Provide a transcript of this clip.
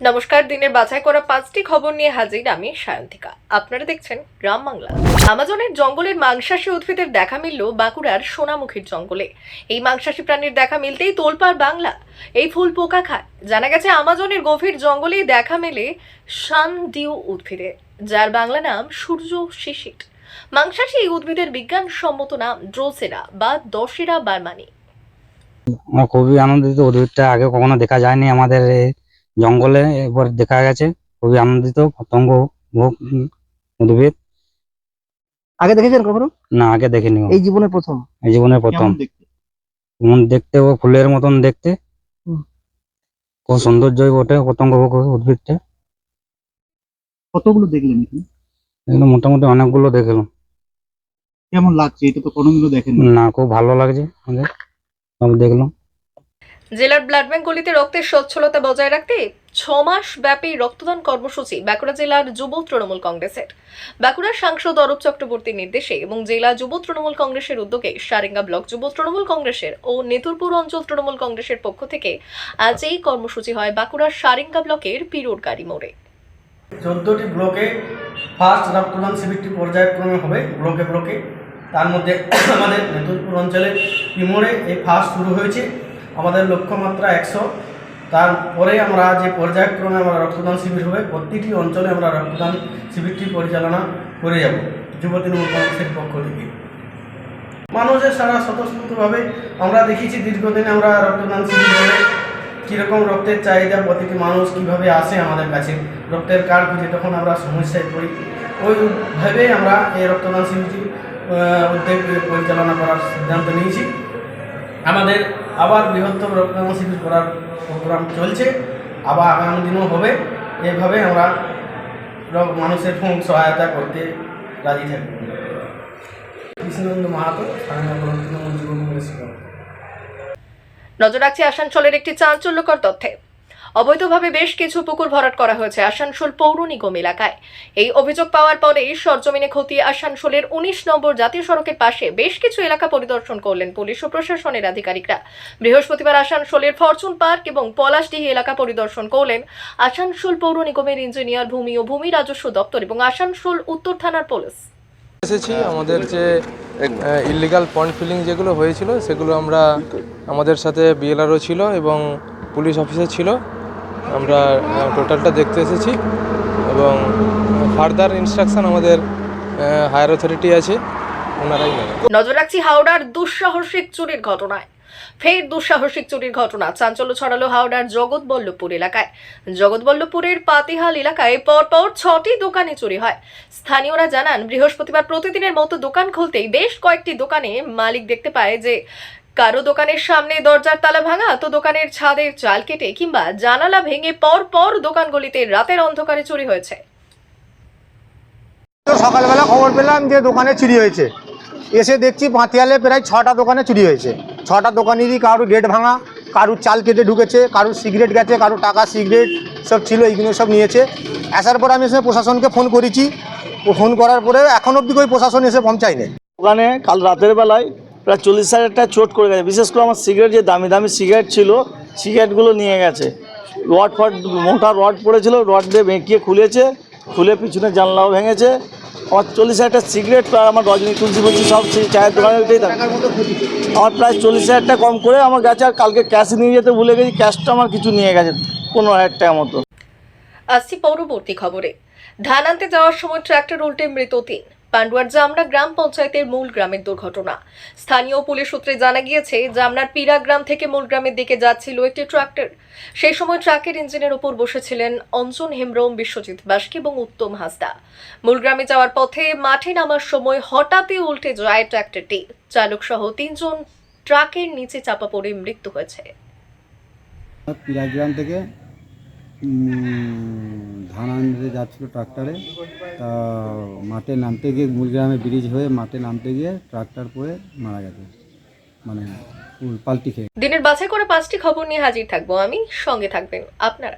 নমস্কার, দিনের বাছাই করা পাঁচটি খবর নিয়ে হাজির আমি সায়ন্তিকা। আপনারা দেখছেন গ্রাম বাংলা। আমাজনের জঙ্গলের মাংসাশী উদ্ভিদের দেখা মিলল বাঁকুড়ার সোনামুখীর জঙ্গলে। এই মাংসাশী প্রাণীর দেখা মিলতেই তোলপাড় বাংলা। এই ফুল পোকা খায়। জানা গেছে, আমাজনের গভীর জঙ্গলেই দেখা মেলে শানডিউ উদ্ভিদের, যার বাংলা নাম সূর্য শিশির। মাংসাশী এই উদ্ভিদের বিজ্ঞানসম্মত নাম ড্রোসেরা বা দশেরা বারমানি। আমরা খুবই আনন্দিত। উদ্ভিদটা আগে কখনো দেখা যায়নি আমাদের জঙ্গলে এবার দেখা গেছে খুবই আনন্দিত পতঙ্গ ভোগ উম, উদ্ভিদ আগে দেখেছেন কখনো? না আগে দেখিনি এই জীবনে প্রথম? এই জীবনের প্রথম। দেখতে? ও ফুলের মতন দেখতে। খুব সৌন্দর্যই বটে পতঙ্গ ভোগ উদ্ভিদটা। কতগুলো দেখলেন এখানে? এগুলো মোটামুটি অনেকগুলো দেখলাম। কেমন লাগছে? এটা তো কোনোগুলো দেখেন না খুব ভালো লাগছে। আমাদের সব দেখলাম। জেলার ব্লাড ব্যাঙ্কগুলিতে রক্তের স্বচ্ছলতা বজায় রাখতে ছ মাস ব্যাপী রক্তদান কর্মসূচি বাঁকুড়া জেলার যুব তৃণমূল কংগ্রেসের। বাঁকুড়ার সাংসদ অরূপ চক্রবর্তীর নির্দেশে এবং জেলা যুব তৃণমূল কংগ্রেসের উদ্যোগে সারেঙ্গা ব্লক যুব তৃণমূল কংগ্রেসের ও নেতুরপুর অঞ্চল তৃণমূল কংগ্রেসের পক্ষ থেকে আজ এই কর্মসূচি হয় বাঁকুড়ার সারেঙ্গা ব্লকের পিরোর গাড়ি মোড়ে। চোদ্দোটি ব্লকে ফার্স্ট রক্তদান শিবিরটি পর্যায়ক্রমে হবে ব্লকে ব্লকে। তার মধ্যে আমাদের নেতুরপুর অঞ্চলে পিমোড়ে এই ফার্স্ট শুরু হয়েছে। আমাদের লক্ষ্যমাত্রা একশো। তারপরে আমরা যে পর্যায়ক্রমে আমরা রক্তদান শিবির হবে, প্রতিটি অঞ্চলে আমরা রক্তদান শিবিরটি পরিচালনা করে যাব যুব তৃণমূল পক্ষ থেকে। মানুষের সারা স্বতঃস্ফূর্তভাবে আমরা দেখেছি দীর্ঘদিন আমরা রক্তদান শিবির করে কীরকম রক্তের চাহিদা, প্রতিটি মানুষ কীভাবে আসে আমাদের কাছে, রক্তের কার্ড খুঁজে তখন আমরা সমস্যায় পড়ি। ওই ভেবেই আমরা এই রক্তদান শিবিরটি উদ্যোগ পরিচালনা করার সিদ্ধান্ত নিয়েছি। আমাদের আবার বৃহত্তম রক্তদান শিবির করার প্রোগ্রাম চলছে। আবার আগামী দিনও হবে। এভাবে আমরা মানুষের সহায়তা করতে রাজি থাকব কৃষ্ণনন্দ মাহাতো নজর রাখছি আসানসোলের একটি চাঞ্চল্যকর তথ্যে। অবৈধভাবে বেশ কিছু পুকুর ভরাট করা হয়েছে আসানসোল পৌর নিগম এলাকায়। এই অভিযোগ পাওয়ার পরেই সরজমিনে খতিয়ে আসানসোলের উনিশ নম্বর জাতীয় সড়কের পাশে বেশ কিছু এলাকা পরিদর্শন করলেন পুলিশ ও প্রশাসনের আধিকারিকরা। বৃহস্পতিবার আসানসোলের ফরচুন পার্ক এবং পলাশডিহি এলাকা পরিদর্শন করলেন আসানসোল পৌর নিগমের ইঞ্জিনিয়ার ভূমি ও ভূমি রাজস্ব দপ্তর এবং আসানসোল উত্তর থানার পুলিশ। এসেছি, আমাদের যে ইলিগাল পয়েন্ট ফিলিং যেগুলো হয়েছিল, সেগুলো আমরা আমাদের সাথে বিএলআরও ছিল এবং পুলিশ অফিসার ছিল। আমরা টোটালটা দেখতে এসেছি এবং ফার্দার ইনস্ট্রাকশন আমাদের হায়ার অথরিটি আছে। ওনারাই নজর রাখছি হাওড়ার দুঃসাহসিক চুরির ঘটনায়। ফের দুঃসাহসিক চুরির ঘটনা। চাঞ্চল্য ছড়ালো হাওড়ার জগৎবল্লভপুর এলাকায়। জগৎবল্লভপুরের পাতিহাল এলাকায় পরপর ছটি দোকানে চুরি হয়। স্থানীয়রা জানান, বৃহস্পতিবার প্রতিদিনের মতো দোকান খুলতেই বেশ কয়েকটি দোকানে মালিক দেখতে পায় যে কারও দোকানের সামনে দরজার তালা ভাঙা তো দোকানের ছাদের চাল কেটে কিংবা জানালা ভেঙে পর পর দোকানগুলিতে রাতের অন্ধকারে চুরি হয়েছে। তো সকালবেলা খবর পেলাম যে দোকানে চুরি হয়েছে। এসে দেখছি পাতিয়ালে প্রায় ছটা দোকানে চুরি হয়েছে। ছটা দোকানেরই কারোর গেট ভাঙা কারুর চাল কেটে ঢুকেছে কারুর সিগারেট গেছে কারুর টাকা সিগারেট সব ছিল এইগুলো সব নিয়েছে। আসার পর আমি এসে প্রশাসনকে ফোন করেছি। ও ফোন করার পরে এখন অবধি ওই প্রশাসন এসে পৌঁছায়নি। ওখানে কাল রাতের বেলায় প্রায় চল্লিশ হাজার টাকা চোট করে গেছে। বিশেষ করে আমার সিগারেট যে দামি দামি সিগারেট ছিল সিগারেটগুলো নিয়ে গেছে। রড ফড, মোটা রড পড়েছিল, রড দিয়ে বেঁকিয়ে খুলেছে, খুলে পিছনে জানলাও ভেঙেছে। আমার চল্লিশ হাজার টাকা সিগারেট প্রায় আমার রজনী তুলসী বলছি, সব চায়ের দোকানে ওইটাই থাকে। আমার প্রায় চল্লিশ হাজার টাকা কম করে আমার গেছে আর কালকে ক্যাশ নিয়ে যেতে ভুলে গেছি ক্যাশটা আমার কিছু নিয়ে গেছে, পনেরো হাজার টাকা মতো। আসছি পরবর্তী খবরে। ধান আনতে যাওয়ার সময় ট্রাক্টর উল্টে মৃত তিন। পান্ডুয়ার জামরা গ্রাম পঞ্চায়েতের মূল গ্রামের দুর্ঘটনা। স্থানীয় পুলিশ সূত্রে জানা গিয়েছে জামনার পিরা গ্রাম থেকে মূল গ্রামের দিকে যাচ্ছিল একটি ট্রাক্টর। সেই সময় ট্রাকের ইঞ্জিনের উপর বসেছিলেন অঞ্জন হেমব্রম বিশ্বজিৎ বাস্কি এবং উত্তম হাসদা। মূল গ্রামে যাওয়ার পথে মাঠে নামার সময় হঠাৎই উল্টে যায় ট্রাক্টরটি। চালক সহ তিনজন ট্রাকের নিচে চাপা পড়ে মৃত্যু হয়েছে। পিরাগ্রাম থেকে উম, ধান আনতে যাচ্ছিল ট্রাক্টরে। তা মাঠে নামতে গিয়ে মূলগ্রামে ব্রিজ হয়ে মাঠে নামতে গিয়ে ট্রাক্টর পরে মারা গেছে। মানে পাল্টি খেয়ে। দিনের বাছাই করে পাঁচটি খবর নিয়ে হাজির থাকব আমি। সঙ্গে থাকবেন আপনারা।